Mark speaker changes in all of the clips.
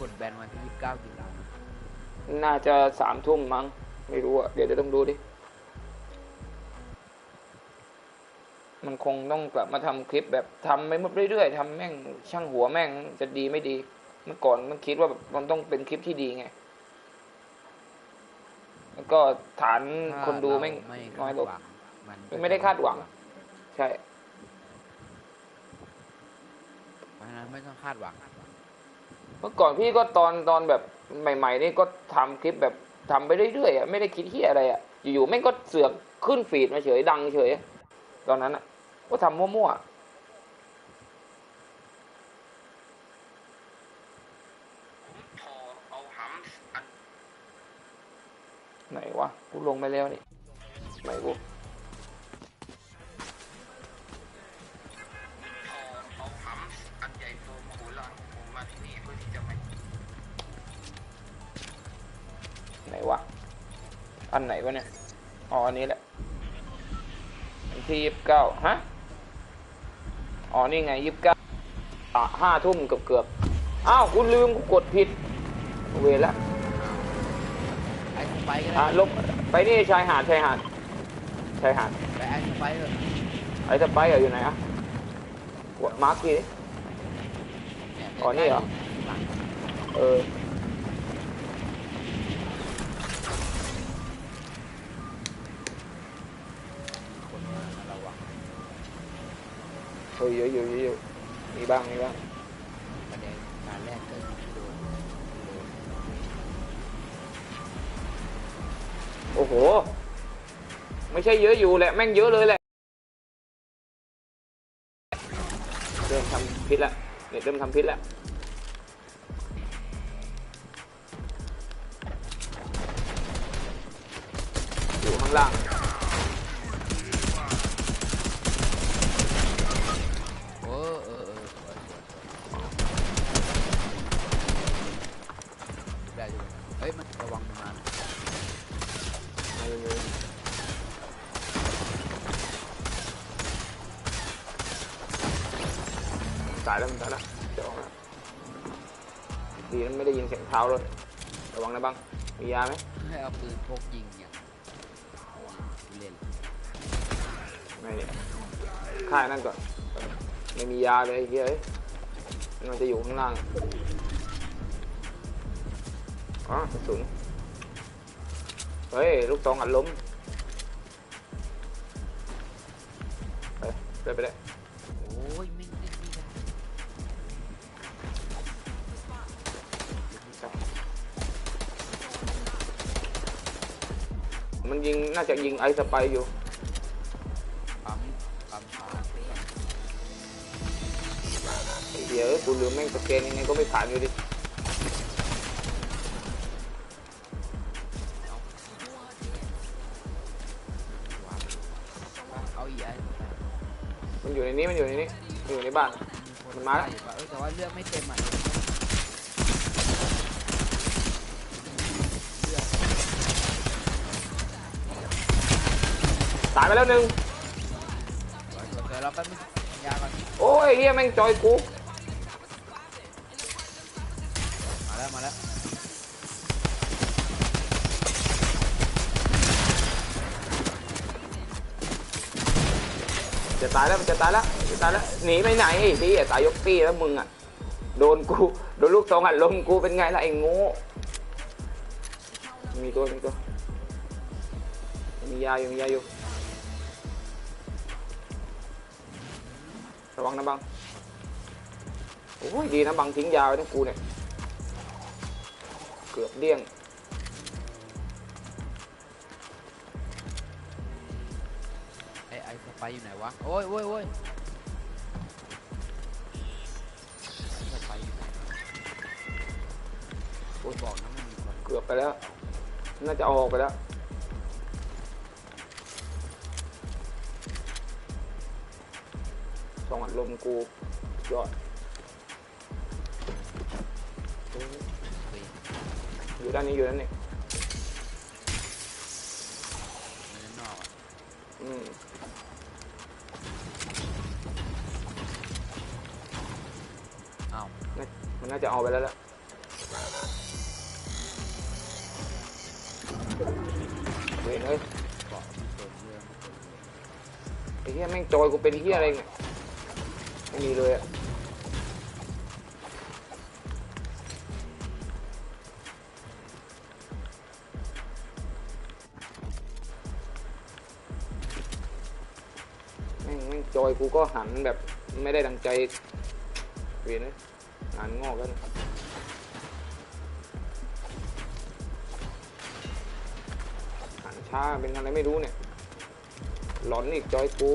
Speaker 1: กดแบนวันที่ยี่สิบเก้ากี่ล้าน
Speaker 2: น่าจะสามทุ่มมั้ง ไม่รู้อะเดี๋ยวเดี๋ยวต้องดูดิ มันคงต้องกลับมาทำคลิปแบบทำไปหมดเรื่อยๆทำแม่งช่างหัวแม่งจะดีไม่ดี เมื่อก่อนมันคิดว่าแบบมันต้องเป็นคลิปที่ดีไง แล้วก็ฐานคนดูแม่ง
Speaker 1: ไม่
Speaker 2: น้อยลง
Speaker 1: คาดหวังมันก็
Speaker 2: ไม่ได้คาดหวัง ใช่
Speaker 1: เพราะฉะนั้นไม่ต้องคาดหวัง
Speaker 2: เมื่อก่อนพี่ก็ตอนตอนแบบใหม่ ๆ นี่ก็ทำคลิปแบบทำไปเรื่อยๆอะไม่ได้คิดที่อะไรอะอยู่ๆแม่งก็เสือกขึ้นฟีดมาเฉยดังเฉย ตอนนั้นอะก็ทำมั่วๆไหนวะกูลงไปแล้วนี่ไหนกู อันไหนวะเนี่ย อ๋อ อันนี้แหละอันที่ยี่สิบเก้าฮะ อ๋อ นี่ไงยี่สิบเก้าอะห้าทุ่มเกือบเกือบๆอ้าว กูลืม กูกดผิด เวรละ
Speaker 1: ไอ้สไปก็
Speaker 2: อะ
Speaker 1: ได้
Speaker 2: ลบ ไปนี่ชายหาด ชายหาด ชายหาด
Speaker 1: ไปไอ้สไปเถอะ
Speaker 2: ไอ้สไปร์อะอยู่ไหนอะกดมาร์คทีดิ
Speaker 1: เนี่ย
Speaker 2: อ๋อนี่เหรอ
Speaker 1: หลัง
Speaker 2: เออ
Speaker 1: คนมาระวัง
Speaker 2: เฮ้ยเยอะอยู่เยอะอยู่มีบ้างมีบ้าง
Speaker 1: ประเด็นกาแรกก็โดนโดน
Speaker 2: โอ้โห ไม่ใช่เยอะอยู่แหละแม่งเยอะเลยแหละเริ่มทำพิษละเนี่ยเริ่มทำพิษละอยู่ข้างล่าง
Speaker 1: ได้ยิน
Speaker 2: เสียงเท้าเลยระวังนะบังมียาไหม
Speaker 1: ให้เอาปืนพกยิงอย่างเล่น
Speaker 2: ไม่เนี่ยค่ายนั่นก่อนไม่มียาเลยไอ้เฮ้ยเอ้ยมันจะอยู่ข้างล่างอ๋อกระสุนเฮ้ยลูกซองอัดล้มไปไปไปได้
Speaker 1: โน
Speaker 2: ยิงน่าจะยิงไอสไปร์อยู่
Speaker 1: ปั๊มปั๊มขา
Speaker 2: ไอ้เดี๋ยวกูลืมแม่งสแกนยังไงก็ไม่ผ่านอยู่ดิ
Speaker 1: เอาอีกไอ้
Speaker 2: มันอยู่ในนี้มันอยู่ในนี้มันอยู่ในบ้านมันมาแล้ว
Speaker 1: เอ้ยแต่ว่าเลือกไม่เต็มอะ
Speaker 2: ตายไปแล้วหนึ่ง
Speaker 1: เดี๋ยวเราแป๊บนึงยาก่อน
Speaker 2: โอ้ยเฮียแม่งจอยกู
Speaker 1: มาแล้วมาแล้ว
Speaker 2: จะตายแล้วมันจะตายแล้วจะตายแล้วหนีไปไหนไอ้พี่ตายยกตี้แล้วมึงอะโดนกูโดนลูกสองหัดลมกูเป็นไงล่ะไอ้โง่มีตัวมีตัวมียาอยู่มียาอยู่ ระวังนะบัง โอ้ยดีนะบังทิ้งยาไว้ทั้งกูเนี่ย เกือบเดี้ยง
Speaker 1: ไอ้ไอ้สไปอยู่ไหนวะ โอ้ยโอ้ยโอ้ยสไปอยู่ไหนโอ้ยบอกนะมันมีคน
Speaker 2: เกือบไปแล้ว น่าจะเอาออกไปแล้ว ลมกูยอดอยู่ด้านนี้อยู่ด้านนี้
Speaker 1: มันนอกอะ
Speaker 2: อืม
Speaker 1: อ้าว
Speaker 2: น่ามันน่าจะเอาไปแล้วละเว้ยเอ้ย
Speaker 1: เกาะที่เติมเรื่อง
Speaker 2: ไอ้เหี้ยแม่งจอยกูเป็นเหี้ยอะไรเนี่ย ม่มีเลยอะแม่งแม่งจอยกูก็หันแบบไม่ได้ดังใจเวียนเลยงานงอกแล้วเนี่ยหันช้าเป็นอะไรไม่รู้เนี่ย หลอนอีกจอยกู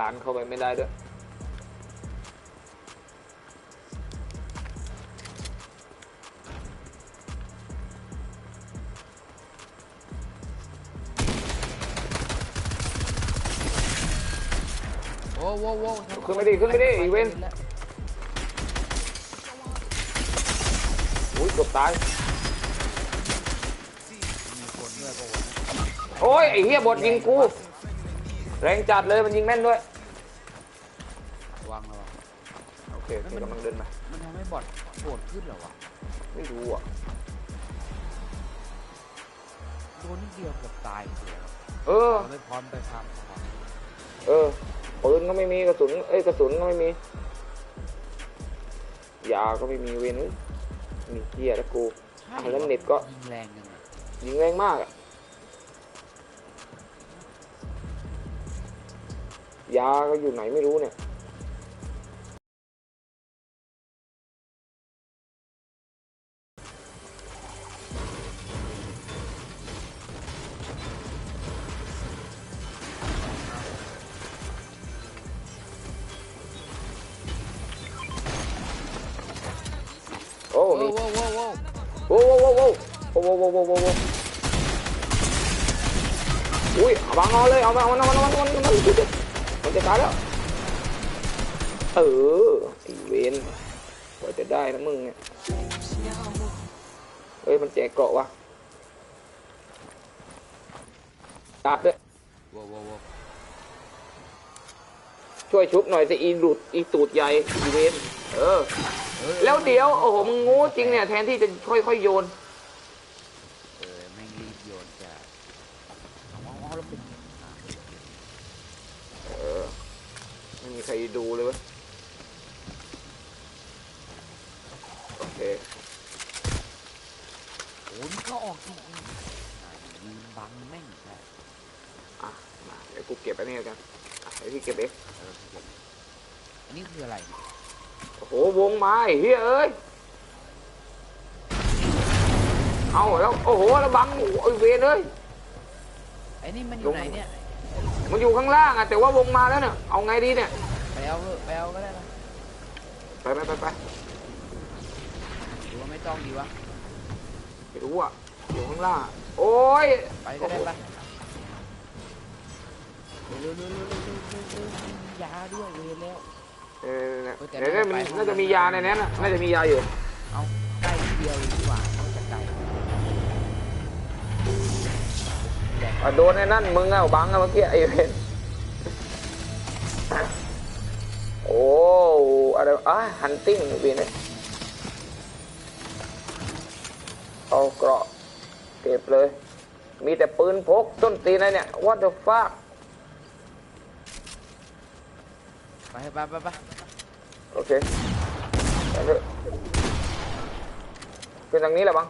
Speaker 2: ลานเข้าไปไม่ได้ด้วย
Speaker 1: โอ้โว้โว้
Speaker 2: ขึ้นไม่ดีขึ้นไม่ดีอีเวน อุ้ยเกือบตาย
Speaker 1: มีคนด้วยปะวะ
Speaker 2: โอ้ยไอ้เหี้ยบอดยิงกู แรงจัดเลยมันยิงแม่นด้วย
Speaker 1: ระวังระวัง
Speaker 2: โอเคโอเคกำลังเดินมา
Speaker 1: มันทำให้บอดโกรธขึ้นเหรอวะ
Speaker 2: ไม่รู้อะ
Speaker 1: โดนนิดเดียวเกือบตายเลย
Speaker 2: เออ
Speaker 1: เราไม่พร้อมไปทำ
Speaker 2: เออปืนก็ไม่มีกระสุนเอ้ยกระสุนก็ไม่มียาก็ไม่มีเวนเอ้ยมีเหี้ยแล้วกู
Speaker 1: ใช่
Speaker 2: อะแล้วเน็ตก็
Speaker 1: ยิงแรงยังไง
Speaker 2: ยิงแรงมากอะยาก็อยู่ไหนไม่รู้เนี่ย อ้
Speaker 1: โหโอ้โหโอ้
Speaker 2: อุ้ยบังเอาเลยเอาไปเอามันเอามันเอามันเอามันมัมันจะตายแล้วเออไอเวนกว่าจะได้นะมึงเนี่ยเฮ้ยมันแจกเกราะวะตัดด้วยช่วยชุบหน่อยสิอีดูดอีตูดใหญ่อีเวนเออแล้วเดี๋ยวโอ้โหมึงงูจริงเนี่ยแทนที่จะค่อยๆโยน ดูเลยเวะโอเค
Speaker 1: โอ้ยมันก็ออกจริงๆอะยืนบังแม่งแหละ
Speaker 2: อะมาเดี๋ยวกูเก็บอันนี้แล้วกันอะเดี๋ยวพี่เก็บเอง
Speaker 1: เออเก็บอันนี้คืออะไรเนี่ย
Speaker 2: โอ้โหวงไม้เฮ้ยเอ้ยเอาแล้วโอ้โหแล้วบังโอ้ยเวนเอ้ย
Speaker 1: ไอ้นี่มันอยู่ไหนเนี่ย
Speaker 2: มันอยู่ข้างล่างอะแต่ว่าวงมาแล้วเนี่ยเอาไงดีเนี่ย
Speaker 1: ไป เอาเถอะไปเอาก็ได้นะ
Speaker 2: ไปไปไปไป
Speaker 1: หรือว่าไม่ต้องดีวะ
Speaker 2: ไม่รู้อะอยู่ข้างล่างอะโอ้ย
Speaker 1: ไปก็ได้ปะเร็วๆเร็วๆเร็วๆเร็วๆเร็วๆเร็วๆมียาด้วยเวรแล้ว
Speaker 2: เออ
Speaker 1: เออแต่
Speaker 2: เดี๋ยว
Speaker 1: ไม่
Speaker 2: เดี๋ยวมัน
Speaker 1: ไป
Speaker 2: น่าจะมียาในนั้นน่ะน่าจะมียาอยู่
Speaker 1: เอาใกล้เดียวดีกว่าเอาจากไกลแดก
Speaker 2: อะโดนในนั่นมึงอะบังอะเมื่อกี้ไอ้เวน โอ้อะไรอะฮันติ้งเวนเนี่ยเอาเกราะเก็บเลย มีแต่ปืนพกต้นตีนอะไรเนี่ย what the fuck
Speaker 1: ไปไปไปไป
Speaker 2: โอเคไปเถอะเป็นทางนี้แหละบัง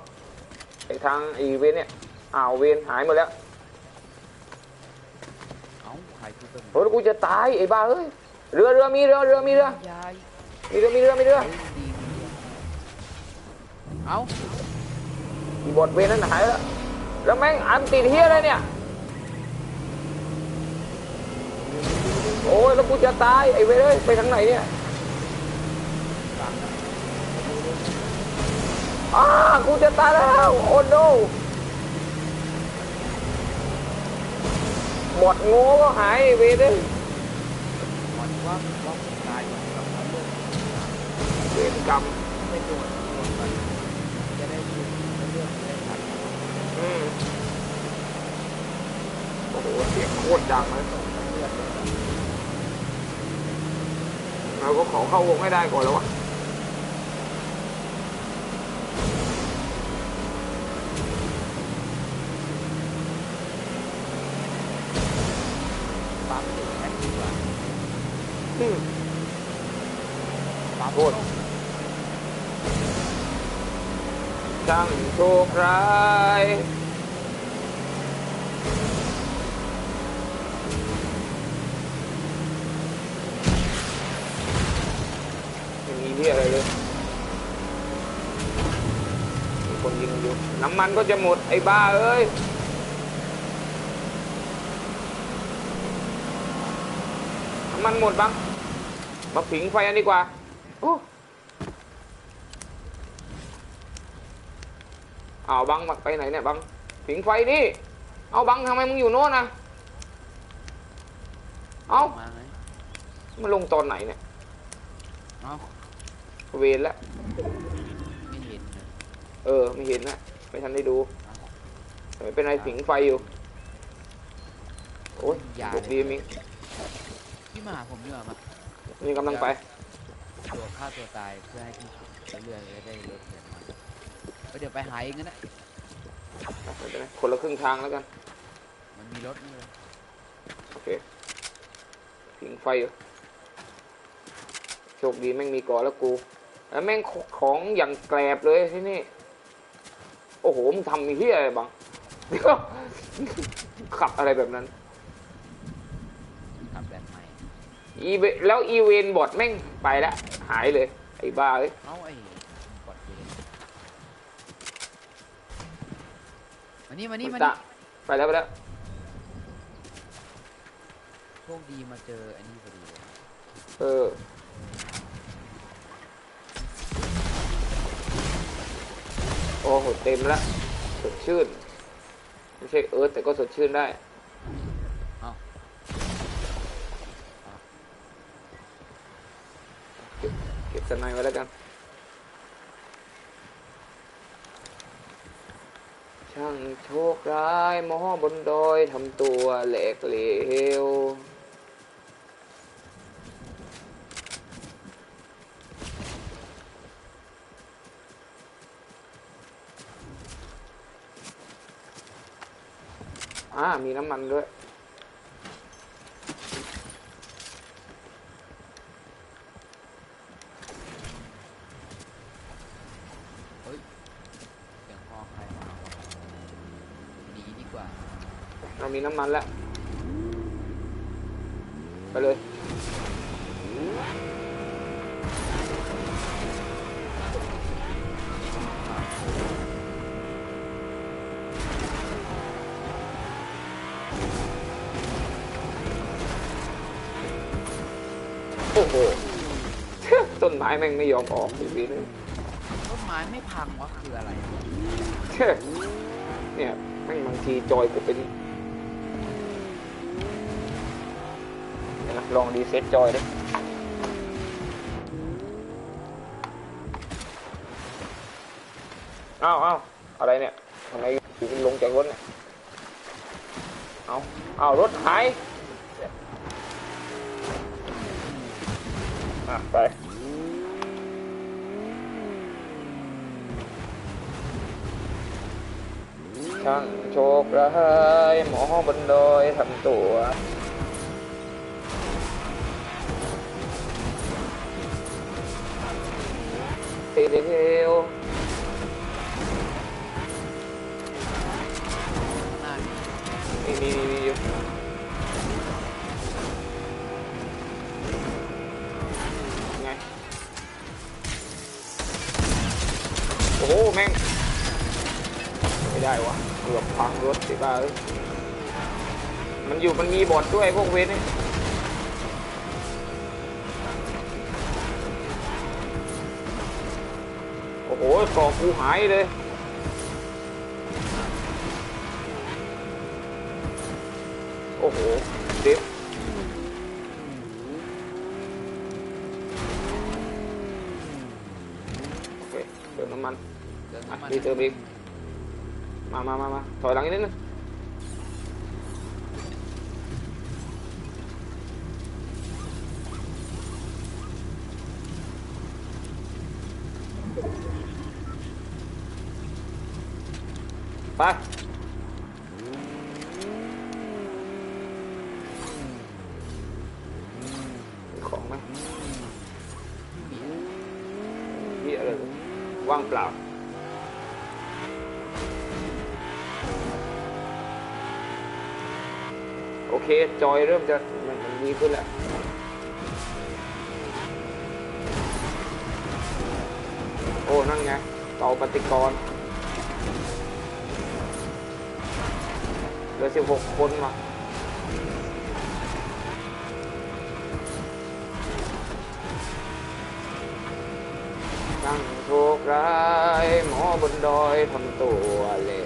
Speaker 2: ไอทางไอเวนเนี่ยอ้าวเวนหายหมดแล้ว
Speaker 1: เอาใครคือเป็น
Speaker 2: โอ้ยกูจะตายไอ้บ้าเอ้ย เรือเรือมีเรือเรือมีเรือ
Speaker 1: ยาย
Speaker 2: มีเรือมีเรือมีเรือ
Speaker 1: เอา
Speaker 2: อีบอดเวนนั้นหายแล้วแล้วแม่งอันติดเฮียอะไรเนี่ยโอ้ยแล้วกูจะตายไอ้เวนเอ้ยไปทางไหนเนี่ยอ้ากูจะตายแล้วโอ้โนหมดงูก็หายไอ้เวนเอ้ย
Speaker 1: มันว่าว่าตายมันแบบว่าเลือด
Speaker 2: เวร กรรม
Speaker 1: ไม่โดนโดนมันจะได้ดูแล้วเลือดจะได้ทัน
Speaker 2: อืมโอ้โหเสียงโคตรดังเลย
Speaker 1: เลือดเลย
Speaker 2: เราก็ขอเข้าวงให้ได้ก่อนแล้ววะ
Speaker 1: ปั๊มแท็กดีกว่า
Speaker 2: อืม
Speaker 1: ปั๊ม
Speaker 2: โทษ ช่างโชค ร้ายไม่มีที่อะไรเลยมีคนยิงอยู่ น้ำมันก็จะหมดไอ้บ้าเอ้ยน้ำมันหมดบ้างมาผิงไฟอันดีกว่าโอ้ เอาบังบังไปไหนเนี่ยบังผิงไฟนี่เอาบังทำไมมึงอยู่โน่นนะเอา
Speaker 1: มาไหม
Speaker 2: มันลงตอนไหนเนี่ย
Speaker 1: เอ้า
Speaker 2: เวรแล้ว
Speaker 1: ไม่เห็นเลย
Speaker 2: เออไม่เห็นนะไม่ทันได้ดู
Speaker 1: เอ้า
Speaker 2: แต่ไม่เป็นไรผิงไฟอยู่โอ้ย
Speaker 1: อย่า
Speaker 2: โชคดีมิง
Speaker 1: พี่มาหาผมดีกว่ามา
Speaker 2: นี่กำลังไป
Speaker 1: ตัวฆ่าตัวตายเพื่อให้พี่ฉุกเรื่อยๆจะได้ลดเหตุมันเอ้ย เดี๋ยวไปหาเองก็ได้
Speaker 2: ไม่เป็นไรคนละครึ่งทางแล้วกัน
Speaker 1: มันมีรถนี่เลย
Speaker 2: โอเคผิงไฟอยู่โชคดีแม่งมีก่อแล้วกูแล้วแม่งของอย่างแกลบเลยที่นี่ โอ้โห มึงทำมีที่อะไรบ้างเดี๋ยวขับอะไรแบบนั้น
Speaker 1: ขับแบบใหม่
Speaker 2: อีเวแล้วอีเวนบอดแม่งไปละหายเลย ไอ้บ้าเอ้ย
Speaker 1: เอ้าไอ้กดเวร มานี่มานี่มา
Speaker 2: ตะ
Speaker 1: นี่
Speaker 2: ไปแล้วไปแล้ว
Speaker 1: โชคดีมาเจออันนี้พอดีเลย
Speaker 2: เออโอ้โหเต็มแล้วสดชื่นไม่ใช่เอิร์ธแต่ก็สดชื่นได้
Speaker 1: เอ้า
Speaker 2: เก็บเก็บสนายไว้แล้วกัน ช่างโชคร้ายหมอบนดอยทำตัวเหลกเหลวอ่ามีน้ำมันด้วย
Speaker 1: เฮ้ยเสียงคอใครมาวะหนีดีกว่า
Speaker 2: เรามี น้ำมันแล้ว ไปเลย โอ้โห ต้นไม้แม่งไม่ยอมออกอีกทีนึง
Speaker 1: ต้นไม้ไม่พังวะคืออะไรวะ
Speaker 2: เนี่ยแม่งบางทีจอยกูเป็นเดี๋ยวนะ ลองรีเซ็ตจอยดิอ้าวอ้าวอะไรเนี่ยทำไมอยู่ลงจากรถเนี่ยเอาเอารถหายอะไปช่างโชคร้ายหมอบนดอยทำตัว เทเทว
Speaker 1: ข้างหน้ามี
Speaker 2: มีมีมีมีอยู่ไง โอ้โห แม่ง ไม่ได้วะเกือบพังรถสิบ้าเอ้ยมันอยู่มันมีบอดด้วยพวกเวทนี่ โหกอกูหายเลยโอ้โหเด็บโอเคเติมน้ำมัน
Speaker 1: เดิน
Speaker 2: อะ
Speaker 1: น้ำมัน
Speaker 2: นี่เติมอีก มามามามาถอยหลังอีกนิดนึง ไปมีของไหม
Speaker 1: มี
Speaker 2: มีอะไรว่างเปล่า โอ เค จอยเริ่มจะมันดีขึ้นแล้วโอ้ นั่นไงเต่าปฏิกรเหลือสิบหกคนมาตั้งโชคร้าย หมอบนดอยทำตัวเล็กเหลว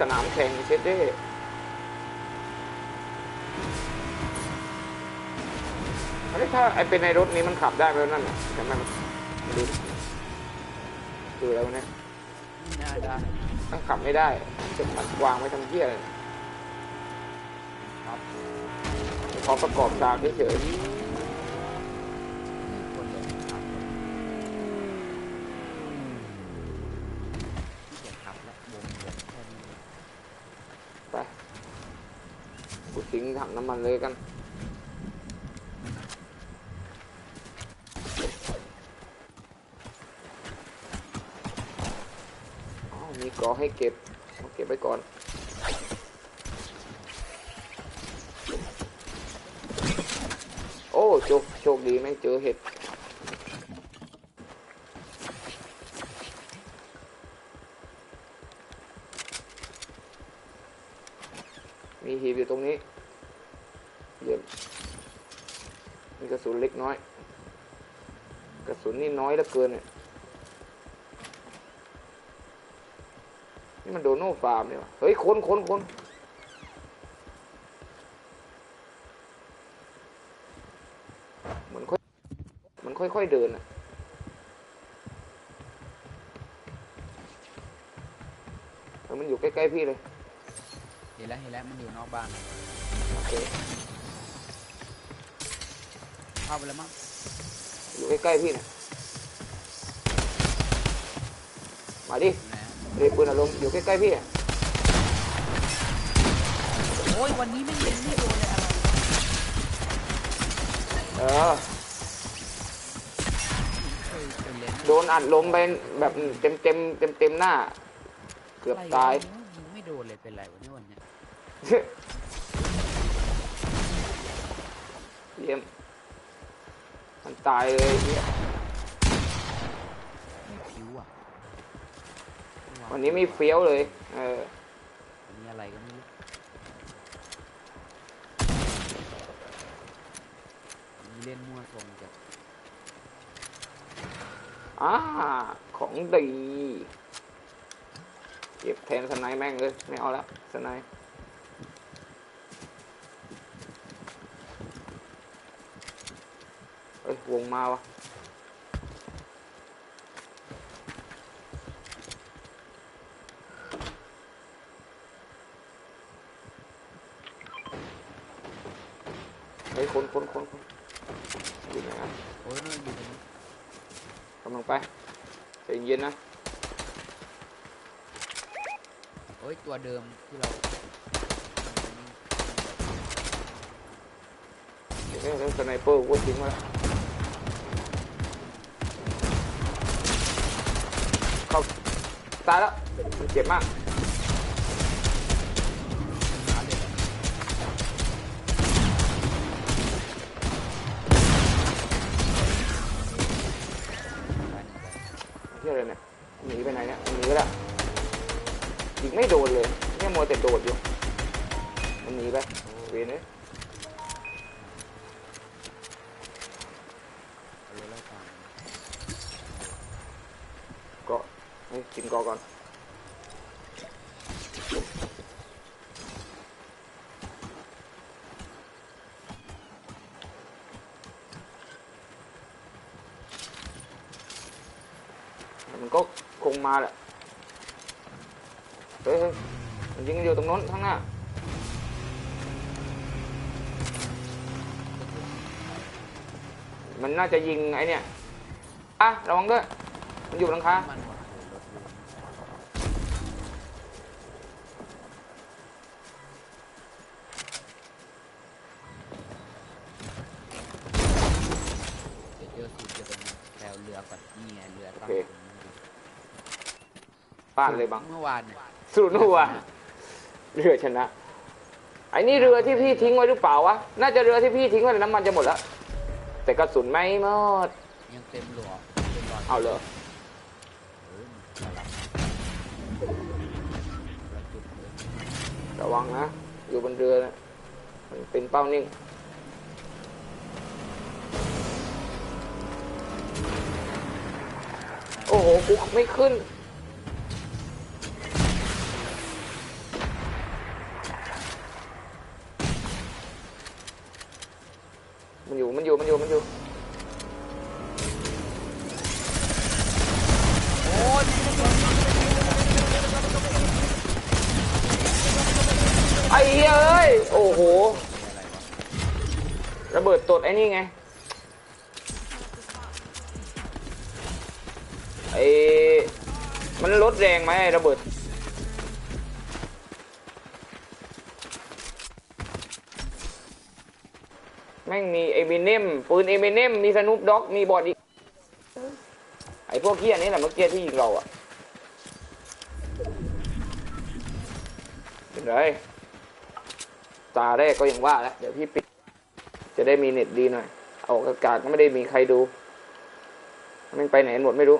Speaker 2: สนามแข่งเชดเด้อันนี้ถ้าไอเป็นในรถนี้มันขับได้ไหมวนั่นน่ะแต่มันดูดูแล้วเนี่ย
Speaker 1: ไม่น่าได้
Speaker 2: มันขับไม่ได้จะมันวางไว้ทำเพี้ยอะไร
Speaker 1: ครับ
Speaker 2: พอประกอบฉากเฉย
Speaker 1: มีคนเลยครับที่จะขับและวงเหลือแค่นี้
Speaker 2: ๆไปกู ทิ้งถังน้ำมันเลยกันอ๋อมีกอให้เก็บเอาเก็บไว้ก่อนโอ้โชคโชคดีแม่งเจอเห็ด มีหีบอยู่ตรงนี้ เยี่ยมมีกระสุนเล็กน้อย กระสุนนี่น้อยเหลือเกินเนี่ยนี่มันโดโน่ฟาร์มเนี่ยวะเฮ้ยคนคนคนเหมือนค่อยเหมันค่อยๆเดินอะเออมันอยู่ใกล้ๆพี่เลย
Speaker 1: เห็นแล้วเห็นแล้วมันอยู่นอกบ้าน
Speaker 2: โอเค
Speaker 1: เข้าไปแล้วมั้ง
Speaker 2: อยู่ใกล้ๆพี่นะมาดิ
Speaker 1: นะ
Speaker 2: เรยปืนอารมณ์อยู่ใกล้ๆพี่อะ
Speaker 1: โอ้ยวันนี้ไม่เล่นไม่โดนเลยอะไร
Speaker 2: เออ
Speaker 1: เคยเป็นเล่น
Speaker 2: โดนอัดลมไปแบบเต็มเต็มเต็มเต็มๆหน้า เกือบตาย
Speaker 1: ยิงไม่โดนเลยเป็นไรวะเนี่ยวันเนี้ย
Speaker 2: เยี่ยม มันตายเลยเนี่ย
Speaker 1: ไม่ผิวอะ
Speaker 2: วันนี้ไม่เฟี้ยวเลย เออ
Speaker 1: มีอะไรก็ไม่รู้มีเล่นมั่วทรงจาก
Speaker 2: อ่าของดี เก็บแทนสไนด์แม่งเลย ไม่เอาละสไนด์เอ้ย วงมาวะเฮ้ยคนคนคนคนอยู่ไหนอะ
Speaker 1: โอ้ยนั่นอยู่ตรงนี้
Speaker 2: กำลังไปใจเย็นนะ
Speaker 1: โอ้ยตัวเดิมที่เรา
Speaker 2: เดี๋ยวเดี๋ยวสไนเปอร์กูทิ้งมาแล้วเข้า ตายแล้วเจ็บมาก งมา
Speaker 1: แห
Speaker 2: ละ เฮ้ยยมันยิงอยู่ตรงโน้นข้างหน้า มันน่าจะยิงไอ้เนี่ย อะ ระวังด้วย มันอยู่บนหลังคา
Speaker 1: มันหมดเลยรถลุงเดี๋ยวเจอสูตรเดียวกันนะแถวเรือก่อนนี่ไงเรือตั้ง
Speaker 2: โอเค
Speaker 1: ตรงนี้
Speaker 2: บ้านเลยบัง
Speaker 1: เมื่อวานเนี่ย
Speaker 2: สูตรนัวเรือชนะไอ้นี่เรือที่พี่ทิ้งไว้หรือเปล่าวะน่าจะเรือที่พี่ทิ้งไว้แต่น้ำมันจะหมดแล้วแต่กระสุนไม่หมด
Speaker 1: ยังเต็มหลอดเต็มหลอด
Speaker 2: เอาเลย
Speaker 1: เออมันกำลังระจุดเลย
Speaker 2: ระวังนะ อยู่บนเรือนะมันเป็นเป้านิ่งโอ้โหกูไม่ขึ้นมันอยู่ มันอยู่ มันอยู่ มันอยู่
Speaker 1: โอ้ย
Speaker 2: ไอ้เหี้ยเอ้ย โอ้โห
Speaker 1: อะไรวะ
Speaker 2: ระเบิดตด ไอ้นี่ไงไอ้มันลดแรงไหมไอ้ระเบิดแม่งมีเอมิเนมปืนเอมิเนมมีสนุปด็อก มีบอดอีก ไอ้พวกเกี้ยนี่แหละเมื่อกี้ที่ยิงเราอะเป็นไรตาแรกก็ยังว่าแล้ว เดี๋ยวพี่ปิด จะได้มีเน็ตดีหน่อย เอาอากาศก็ไม่ได้มีใครดูมันไปไหนหมดไม่รู้